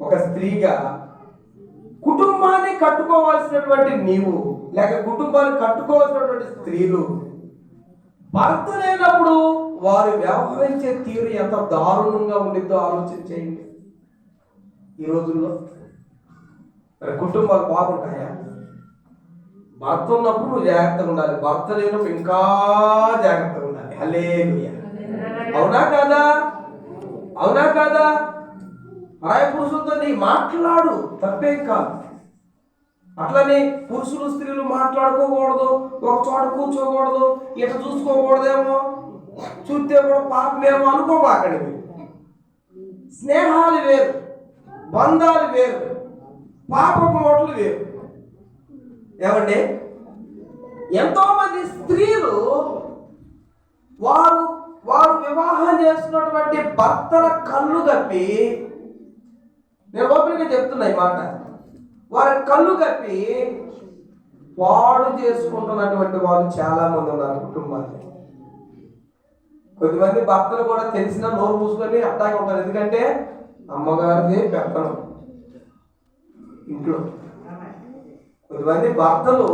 ఒక స్త్రీగా కుటుంబాన్ని కట్టుకోవాల్సినటువంటి నీవు లేక కుటుంబాన్ని కట్టుకోవాల్సినటువంటి స్త్రీలు భర్త లేనప్పుడు వారు వ్యవహరించే తీరు ఎంత దారుణంగా ఉండిద్దో ఆలోచించేయండి ఈ రోజుల్లో మరి కుటుంబాలు బాగుంటాయా? భర్త ఉన్నప్పుడు నువ్వు జాగ్రత్తగా ఉండాలి. భర్త లేనప్పుడు ఇంకా జాగ్రత్తగా ఉండాలి. అలే అవునా కాదా? అవునా కాదా? పరాయ పురుషులతో నీ మాట్లాడు తప్పేం కాదు. అట్లనే పురుషులు స్త్రీలు మాట్లాడుకోకూడదు ఒక చోట కూర్చోకూడదు ఇట చూసుకోకూడదేమో చూస్తే కూడా పాపమేమో అనుకోబాకండి మీరు. స్నేహాలు వేరు బంధాలు వేరు పాపపు ఓట్లు వేరు. ఏమండి? ఎంతోమంది స్త్రీలు వారు వారు వివాహం చేస్తున్నటువంటి భర్తల కళ్ళు కప్పి నేను ఓపెన్గా చెప్తున్నా ఈ మాట. వారి కళ్ళు కప్పి పాడు చేసుకుంటున్నటువంటి వాళ్ళు చాలా మంది ఉన్నారు కుటుంబాన్ని కొద్దిమంది భర్తలు కూడా తెలిసిన నోరు మూసుకొని అట్టాగే ఉంటారు. ఎందుకంటే అమ్మగారిది పెత్తనం ఇంట్లో. కొద్దిమంది భర్తలు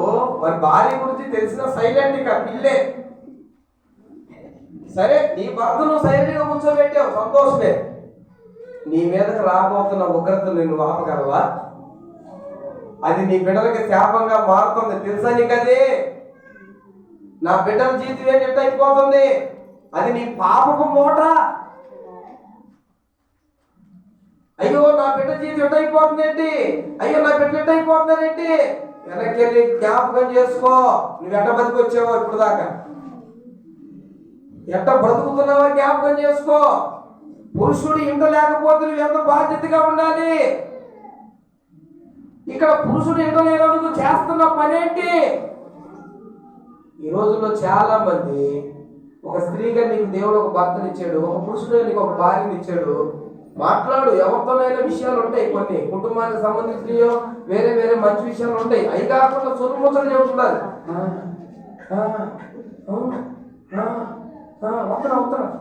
వారి భార్య గురించి తెలిసిన సైలెంట్ ఇక పిల్లే. సరే నీ భర్తను సైలెంట్గా కూర్చోబెట్టావు సంతోషమే. నీ మీదకి రాబోతున్న ఉగ్రతను నేను ఆపగలవా? అది నీ బిడ్డలకి శాపంగా మారుతుంది. తెలుసా నీకు అది? నా బిడ్డల జీవితం ఎట్ట అయిపోతుంది. అది నీ పాపకు మూట. అయ్యో నా బిడ్డ జీవితం ఎట్ట అయిపోతుంది ఏంటి? అయ్యో నా బిడ్డ ఎట్ట అయిపోతుంది ఏంటి? వెనక్కి వెళ్ళి జ్ఞాపకం చేసుకో. నువ్వు ఎట్ట బతికొచ్చావో ఇప్పుడు దాకా? ఎట్ట బ్రతుకుతున్నావో జ్ఞాపకం చేసుకో. పురుషుడు ఇంట లేకపోతే నువ్వు ఎంత బాధ్యతగా ఉండాలి? ఇక్కడ పురుషుడు ఇంట లేనందుకు చేస్తున్న పనేంటి? ఈ రోజుల్లో చాలా మంది ఒక స్త్రీగా నీకు దేవుడు ఒక భర్తనిచ్చాడు ఒక పురుషుడు నీకు ఒక భార్యని ఇచ్చాడు. మాట్లాడు ఎవరితోనైనా విషయాలు ఉంటాయి కొన్ని. కుటుంబానికి సంబంధించినయో వేరే వేరే మంచి విషయాలు ఉంటాయి. అవి కాకుండా సొరు ముచ్చలు చెబుతున్నారు ఆ,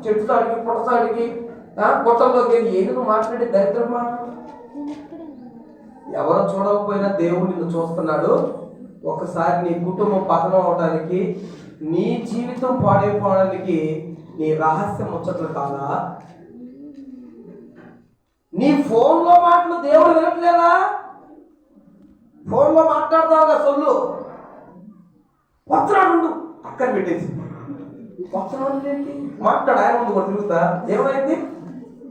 చెట్టు తాడికి పొడసాడికి తాడికి కొట్టల్లోకి వెళ్ళి ఏది నువ్వు దరిద్రమా దరిద్రం ఎవరు చూడకపోయినా దేవుడు నిన్ను చూస్తున్నాడు. ఒకసారి నీ కుటుంబం పతనం అవడానికి నీ జీవితం పాడైపోవడానికి నీ రహస్యం ముచ్చట్లు కాదా? నీ ఫోన్లో మాటలు దేవుడు వినట్లేదా? ఫోన్లో మాట్లాడతావుగా సొల్లు. వస్తున్నాడు అక్కడ పెట్టేసి. వస్తున్నాడు మాట్లాడు ఆయన ముందు కూడా తిరుగుతా. ఏమైంది?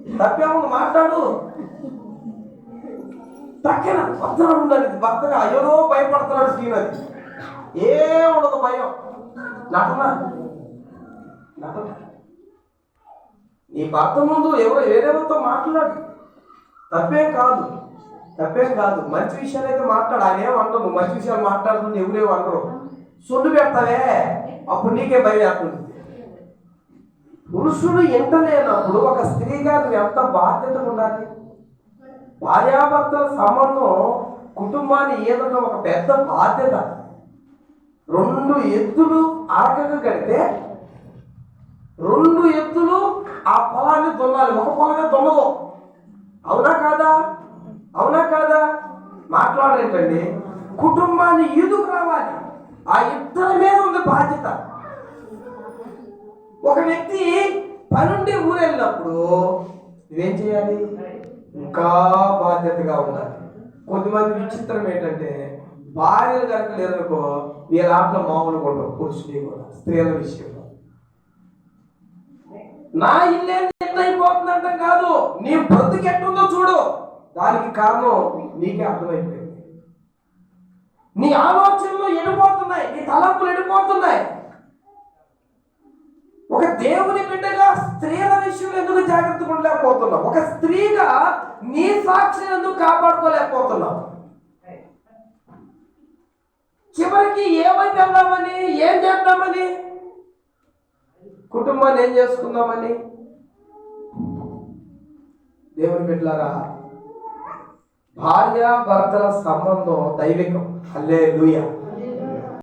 తప్పేముంది మాట్లాడు. తక్కిన భర్తగా ఉండాలి భర్తగా అయ్యోనో భయపడుతున్నాడు శ్రీనది ఏ ఉండదు భయం. నటన. నటన. నీ భర్త ముందు ఎవరో వేరేవతో మాట్లాడు. తప్పేం కాదు. తప్పేం కాదు. మంచి విషయాలు అయితే మాట్లాడు. ఆయన ఏమంటావు మంచి విషయాలు మాట్లాడుతుంటే ఎవరేమో అంటారు సొడ్డు పెడతావే. అప్పుడు నీకే భయం వేస్తుంది. పురుషుడు ఎంత లేనప్పుడు ఒక స్త్రీగా నువ్వు ఎంత బాధ్యత ఉండాలి? భార్యాభర్తల సంబంధం కుటుంబాన్ని ఏదైనా ఒక పెద్ద బాధ్యత. రెండు ఎత్తులు అరకగా కడితే రెండు ఎత్తులు ఆ పొలాన్ని దున్నాలి. ఒక పొలమే దున్నదు. అవునా కాదా? అవునా కాదా? మాట్లాడేటండి కుటుంబాన్ని ఈదుకు రావాలి. ఆ ఇద్దరి మీద ఉంది బాధ్యత. ఒక వ్యక్తి పనుండి ఊరెళ్ళినప్పుడు నువ్వేం చేయాలి? ఇంకా బాధ్యతగా ఉండాలి. కొంతమంది విచిత్రం ఏంటంటే భార్యలు కనుక లేదనుకో వీళ్ళ ఆటలో మామూలు కూడా పురుషుని కూడా స్త్రీల విషయంలో. నా ఇల్లే ఎంత కాదు. నీ బ్రతుకు ఎట్టుందో చూడు. దానికి కారణం నీకే అర్థమైపోయింది. నీ ఆలోచనలు ఎడిపోతున్నాయి. నీ తలంపులు ఎడిపోతున్నాయి. దేవుని బిడ్డగా స్త్రీల విషయంలో ఎందుకు జాగ్రత్తగా ఉండలేకపోతున్నావు? ఒక స్త్రీగా నీ సాక్షిని ఎందుకు కాపాడుకోలేకపోతున్నావు? చివరికి ఏమని వెళ్దామని ఏం చేద్దామని? కుటుంబాన్ని ఏం చేసుకుందామని? దేవుని బిడ్డలారా భార్య భర్తల సంబంధం దైవికం. అల్లే